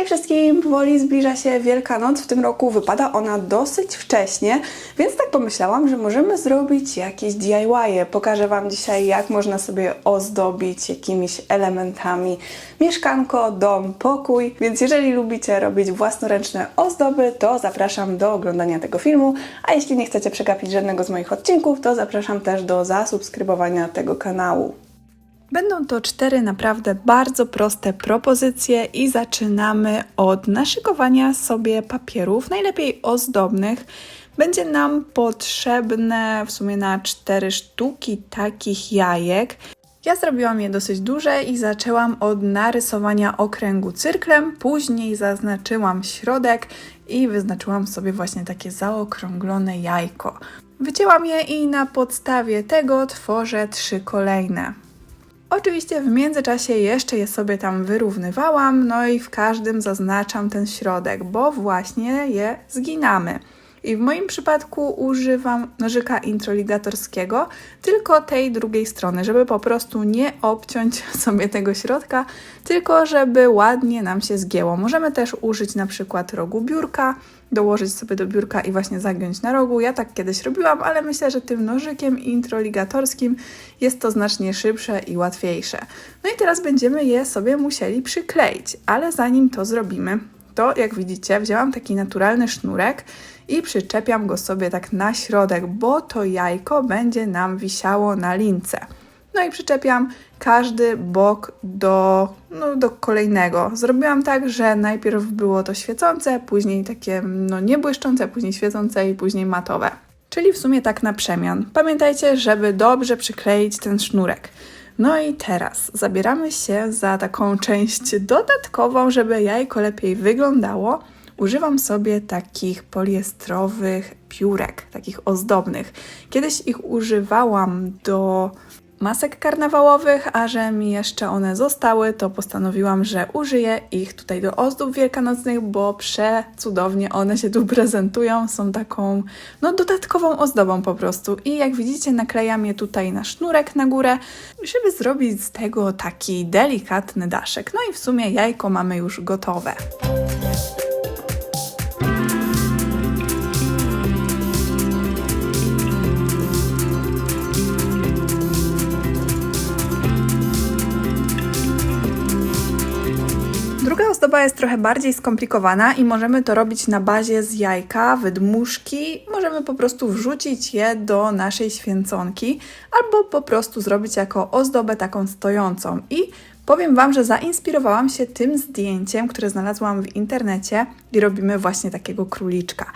Hej wszystkim! Powoli zbliża się Wielkanoc. W tym roku wypada ona dosyć wcześnie, więc tak pomyślałam, że możemy zrobić jakieś DIY. Pokażę Wam dzisiaj, jak można sobie ozdobić jakimiś elementami mieszkanko, dom, pokój. Więc jeżeli lubicie robić własnoręczne ozdoby, to zapraszam do oglądania tego filmu. A jeśli nie chcecie przegapić żadnego z moich odcinków, to zapraszam też do zasubskrybowania tego kanału. Będą to cztery naprawdę bardzo proste propozycje i zaczynamy od naszykowania sobie papierów, najlepiej ozdobnych. Będzie nam potrzebne w sumie na cztery sztuki takich jajek. Ja zrobiłam je dosyć duże i zaczęłam od narysowania okręgu cyrklem, później zaznaczyłam środek i wyznaczyłam sobie właśnie takie zaokrąglone jajko. Wycięłam je i na podstawie tego tworzę trzy kolejne. Oczywiście w międzyczasie jeszcze je sobie tam wyrównywałam, no i w każdym zaznaczam ten środek, bo właśnie je zginamy. I w moim przypadku używam nożyka introligatorskiego, tylko tej drugiej strony, żeby po prostu nie obciąć sobie tego środka, tylko żeby ładnie nam się zgięło. Możemy też użyć na przykład rogu biurka, dołożyć sobie do biurka i właśnie zagiąć na rogu. Ja tak kiedyś robiłam, ale myślę, że tym nożykiem introligatorskim jest to znacznie szybsze i łatwiejsze. No i teraz będziemy je sobie musieli przykleić, ale zanim to zrobimy, to jak widzicie, wzięłam taki naturalny sznurek i przyczepiam go sobie tak na środek, bo to jajko będzie nam wisiało na lince. No i przyczepiam każdy bok do, no, do kolejnego. Zrobiłam tak, że najpierw było to świecące, później takie no, niebłyszczące, później świecące i później matowe. Czyli w sumie tak na przemian. Pamiętajcie, żeby dobrze przykleić ten sznurek. No i teraz zabieramy się za taką część dodatkową, żeby jajko lepiej wyglądało. Używam sobie takich poliestrowych piórek, takich ozdobnych. Kiedyś ich używałam do masek karnawałowych, a że mi jeszcze one zostały, to postanowiłam, że użyję ich tutaj do ozdób wielkanocnych, bo przecudownie one się tu prezentują, są taką no dodatkową ozdobą po prostu. I jak widzicie naklejam je tutaj na sznurek na górę, żeby zrobić z tego taki delikatny daszek. No i w sumie jajko mamy już gotowe. Ozdoba jest trochę bardziej skomplikowana i możemy to robić na bazie z jajka, wydmuszki. Możemy po prostu wrzucić je do naszej święconki albo po prostu zrobić jako ozdobę taką stojącą. I powiem Wam, że zainspirowałam się tym zdjęciem, które znalazłam w internecie i robimy właśnie takiego króliczka.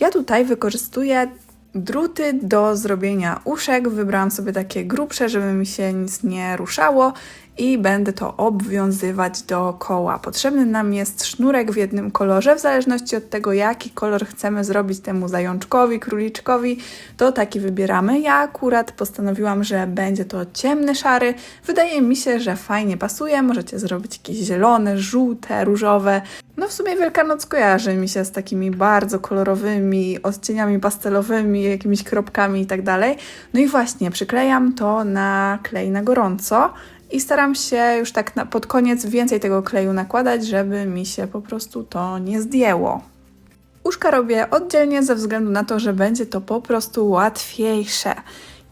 Ja tutaj wykorzystuję druty do zrobienia uszek. Wybrałam sobie takie grubsze, żeby mi się nic nie ruszało i będę to obwiązywać dookoła. Potrzebny nam jest sznurek w jednym kolorze, w zależności od tego, jaki kolor chcemy zrobić temu zajączkowi, króliczkowi, to taki wybieramy. Ja akurat postanowiłam, że będzie to ciemny szary. Wydaje mi się, że fajnie pasuje. Możecie zrobić jakieś zielone, żółte, różowe. No w sumie Wielkanoc kojarzy mi się z takimi bardzo kolorowymi odcieniami pastelowymi, jakimiś kropkami i tak dalej. No i właśnie przyklejam to na klej na gorąco i staram się już tak na, pod koniec więcej tego kleju nakładać, żeby mi się po prostu to nie zdjęło. Uszka robię oddzielnie ze względu na to, że będzie to po prostu łatwiejsze.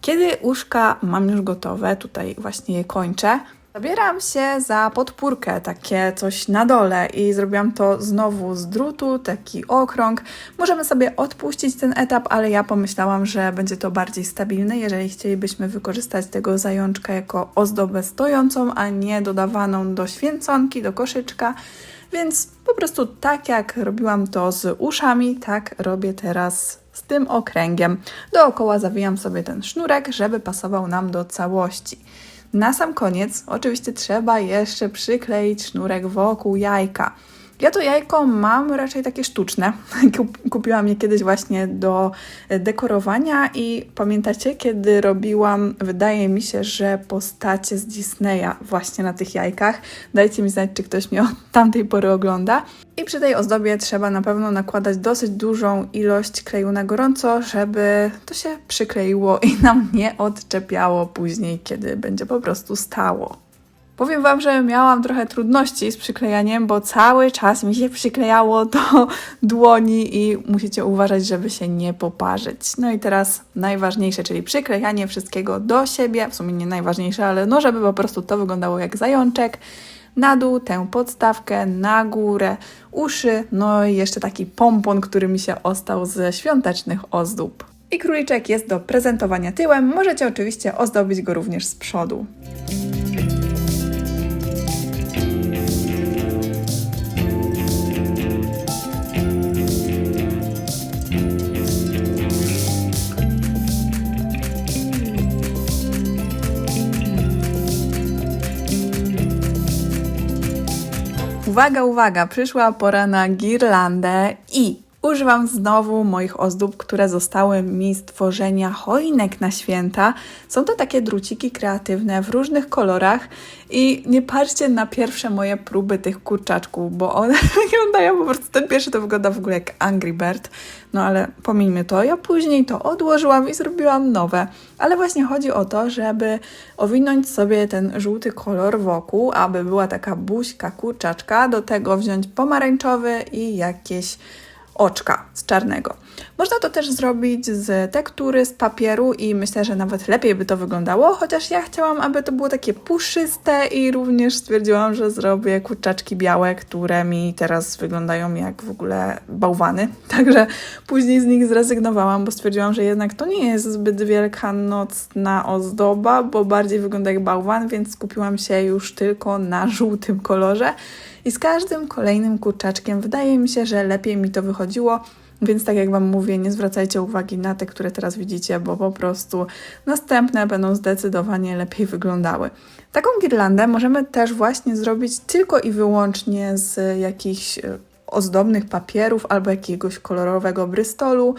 Kiedy uszka mam już gotowe, tutaj właśnie je kończę, Zabieram się za podpórkę, takie coś na dole i zrobiłam to znowu z drutu, taki okrąg. Możemy sobie odpuścić ten etap, ale ja pomyślałam, że będzie to bardziej stabilne, jeżeli chcielibyśmy wykorzystać tego zajączka jako ozdobę stojącą, a nie dodawaną do święconki, do koszyczka. Więc po prostu tak jak robiłam to z uszami, tak robię teraz z tym okręgiem. Dookoła zawijam sobie ten sznurek, żeby pasował nam do całości. Na sam koniec oczywiście trzeba jeszcze przykleić sznurek wokół jajka. Ja to jajko mam raczej takie sztuczne. Kupiłam je kiedyś właśnie do dekorowania i pamiętacie, kiedy robiłam, wydaje mi się, że postacie z Disneya właśnie na tych jajkach. Dajcie mi znać, czy ktoś mnie od tamtej pory ogląda. I przy tej ozdobie trzeba na pewno nakładać dosyć dużą ilość kleju na gorąco, żeby to się przykleiło i nam nie odczepiało później, kiedy będzie po prostu stało. Powiem Wam, że miałam trochę trudności z przyklejaniem, bo cały czas mi się przyklejało do dłoni i musicie uważać, żeby się nie poparzyć. No i teraz najważniejsze, czyli przyklejanie wszystkiego do siebie, w sumie nie najważniejsze, ale no żeby po prostu to wyglądało jak zajączek. Na dół tę podstawkę, na górę, uszy, no i jeszcze taki pompon, który mi się ostał ze świątecznych ozdób. I króliczek jest do prezentowania tyłem. Możecie oczywiście ozdobić go również z przodu. Uwaga, uwaga, przyszła pora na girlandę i używam znowu moich ozdób, które zostały mi z tworzenia choinek na święta. Są to takie druciki kreatywne w różnych kolorach i nie patrzcie na pierwsze moje próby tych kurczaczków, bo one wyglądają po prostu, ten pierwszy to wygląda w ogóle jak Angry Bird, no ale pomijmy to, ja później to odłożyłam i zrobiłam nowe. Ale właśnie chodzi o to, żeby owinąć sobie ten żółty kolor wokół, aby była taka buźka kurczaczka, do tego wziąć pomarańczowy i jakieś oczka z czarnego. Można to też zrobić z tektury, z papieru i myślę, że nawet lepiej by to wyglądało, chociaż ja chciałam, aby to było takie puszyste i również stwierdziłam, że zrobię kurczaczki białe, które mi teraz wyglądają jak w ogóle bałwany. Także później z nich zrezygnowałam, bo stwierdziłam, że jednak to nie jest zbyt wielkanocna ozdoba, bo bardziej wygląda jak bałwan, więc skupiłam się już tylko na żółtym kolorze. I z każdym kolejnym kurczaczkiem wydaje mi się, że lepiej mi to wychodziło. Więc tak jak Wam mówię, nie zwracajcie uwagi na te, które teraz widzicie, bo po prostu następne będą zdecydowanie lepiej wyglądały. Taką girlandę możemy też właśnie zrobić tylko i wyłącznie z jakichś e, ozdobnych papierów albo jakiegoś kolorowego brystolu.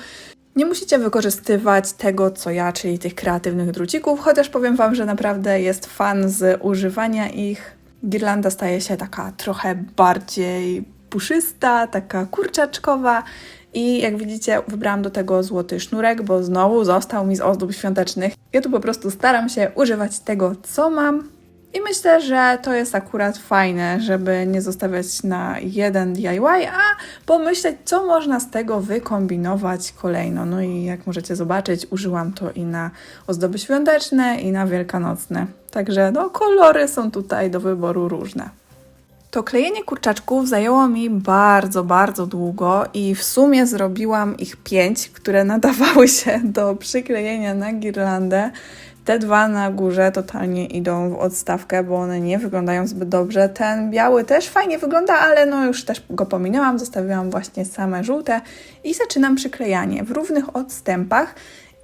Nie musicie wykorzystywać tego, co ja, czyli tych kreatywnych drucików, chociaż powiem Wam, że naprawdę jest fan z używania ich girlanda staje się taka trochę bardziej puszysta, taka kurczaczkowa. I jak widzicie, wybrałam do tego złoty sznurek, bo znowu został mi z ozdób świątecznych. Ja tu po prostu staram się używać tego, co mam. I myślę, że to jest akurat fajne, żeby nie zostawiać na jeden DIY, a pomyśleć, co można z tego wykombinować kolejno. No i jak możecie zobaczyć, użyłam to i na ozdoby świąteczne, i na wielkanocne. Także no, kolory są tutaj do wyboru różne. To klejenie kurczaczków zajęło mi bardzo, bardzo długo i w sumie zrobiłam ich pięć, które nadawały się do przyklejenia na girlandę. Te dwa na górze totalnie idą w odstawkę, bo one nie wyglądają zbyt dobrze. Ten biały też fajnie wygląda, ale no już też go pominęłam, zostawiłam właśnie same żółte i zaczynam przyklejanie w równych odstępach.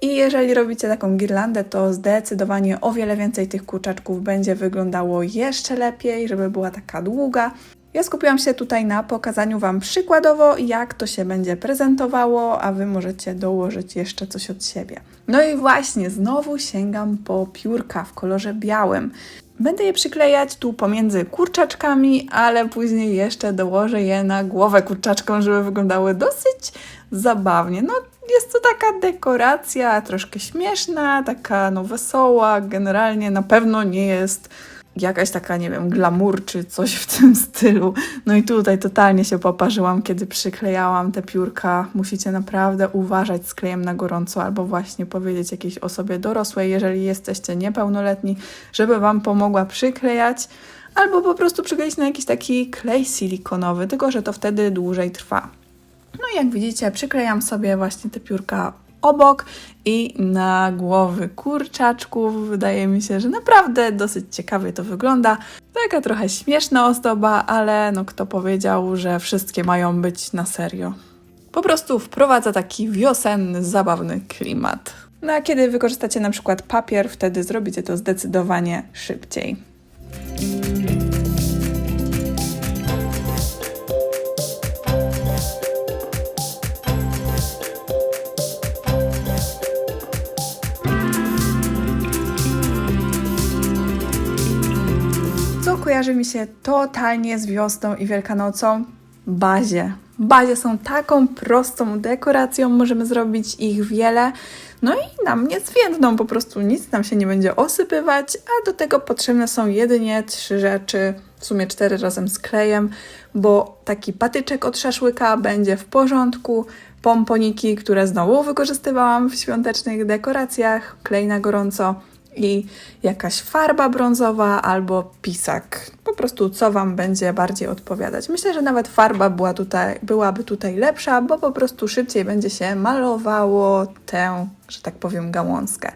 I jeżeli robicie taką girlandę, to zdecydowanie o wiele więcej tych kurczaczków będzie wyglądało jeszcze lepiej, żeby była taka długa. Ja skupiłam się tutaj na pokazaniu Wam przykładowo, jak to się będzie prezentowało, a Wy możecie dołożyć jeszcze coś od siebie. No i właśnie, znowu sięgam po piórka w kolorze białym. Będę je przyklejać tu pomiędzy kurczaczkami, ale później jeszcze dołożę je na głowę kurczaczką, żeby wyglądały dosyć zabawnie. No, jest to taka dekoracja troszkę śmieszna, taka no wesoła, generalnie na pewno nie jest jakaś taka, nie wiem, glamour czy coś w tym stylu. No i tutaj totalnie się poparzyłam, kiedy przyklejałam te piórka. Musicie naprawdę uważać z klejem na gorąco albo właśnie powiedzieć jakiejś osobie dorosłej, jeżeli jesteście niepełnoletni, żeby Wam pomogła przyklejać. Albo po prostu przykleić na jakiś taki klej silikonowy, tylko że to wtedy dłużej trwa. No i jak widzicie, przyklejam sobie właśnie te piórka obok i na głowy kurczaczków. Wydaje mi się, że naprawdę dosyć ciekawie to wygląda. Taka trochę śmieszna ozdoba, ale no kto powiedział, że wszystkie mają być na serio. Po prostu wprowadza taki wiosenny, zabawny klimat. No a kiedy wykorzystacie na przykład papier, wtedy zrobicie to zdecydowanie szybciej. Kojarzy mi się totalnie z wiosną i Wielkanocą? Bazie. bazie są taką prostą dekoracją, możemy zrobić ich wiele. No i nam nie zwiędną, po prostu nic nam się nie będzie osypywać, a do tego potrzebne są jedynie trzy rzeczy, w sumie cztery razem z klejem, bo taki patyczek od szaszłyka będzie w porządku, pomponiki, które znowu wykorzystywałam w świątecznych dekoracjach, klej na gorąco i jakaś farba brązowa albo pisak. Po prostu co Wam będzie bardziej odpowiadać. Myślę, że nawet farba była tutaj, byłaby tutaj lepsza, bo po prostu szybciej będzie się malowało tę, że tak powiem, gałązkę.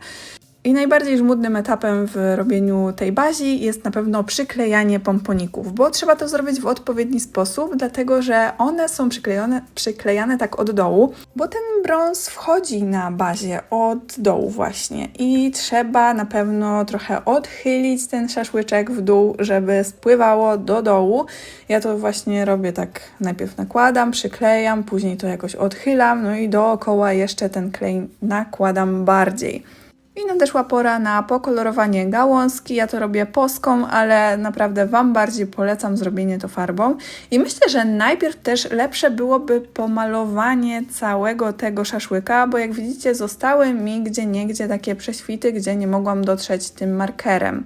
I najbardziej żmudnym etapem w robieniu tej bazi jest na pewno przyklejanie pomponików, bo trzeba to zrobić w odpowiedni sposób, dlatego że one są przyklejone, przyklejane tak od dołu, bo ten brąz wchodzi na bazie od dołu właśnie i trzeba na pewno trochę odchylić ten szaszłyczek w dół, żeby spływało do dołu. Ja to właśnie robię tak, najpierw nakładam, przyklejam, później to jakoś odchylam, no i dookoła jeszcze ten klej nakładam bardziej. I nadeszła pora na pokolorowanie gałązki. Ja to robię poską, ale naprawdę Wam bardziej polecam zrobienie to farbą. I myślę, że najpierw też lepsze byłoby pomalowanie całego tego szaszłyka, bo jak widzicie, zostały mi gdzie niegdzie takie prześwity, gdzie nie mogłam dotrzeć tym markerem.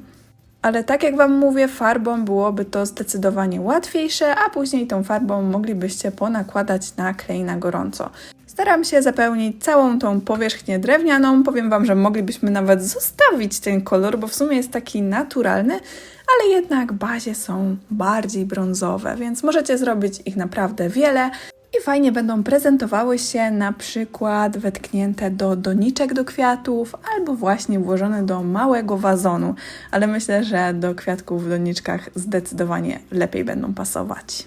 Ale tak jak Wam mówię, farbą byłoby to zdecydowanie łatwiejsze, a później tą farbą moglibyście ponakładać na klej na gorąco. Staram się zapełnić całą tą powierzchnię drewnianą. Powiem Wam, że moglibyśmy nawet zostawić ten kolor, bo w sumie jest taki naturalny, ale jednak bazie są bardziej brązowe, więc możecie zrobić ich naprawdę wiele. I fajnie będą prezentowały się na przykład wetknięte do doniczek do kwiatów albo właśnie włożone do małego wazonu, ale myślę, że do kwiatków w doniczkach zdecydowanie lepiej będą pasować.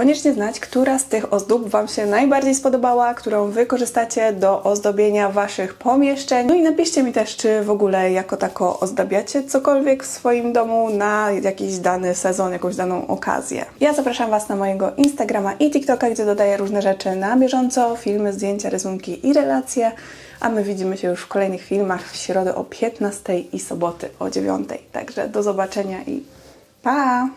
Koniecznie znać, która z tych ozdób Wam się najbardziej spodobała, którą wykorzystacie do ozdobienia Waszych pomieszczeń. No i napiszcie mi też, czy w ogóle jako tako ozdabiacie cokolwiek w swoim domu na jakiś dany sezon, jakąś daną okazję. Ja zapraszam Was na mojego Instagrama i TikToka, gdzie dodaję różne rzeczy na bieżąco, filmy, zdjęcia, rysunki i relacje. A my widzimy się już w kolejnych filmach w środę o 15 i soboty o 9. Także do zobaczenia i pa!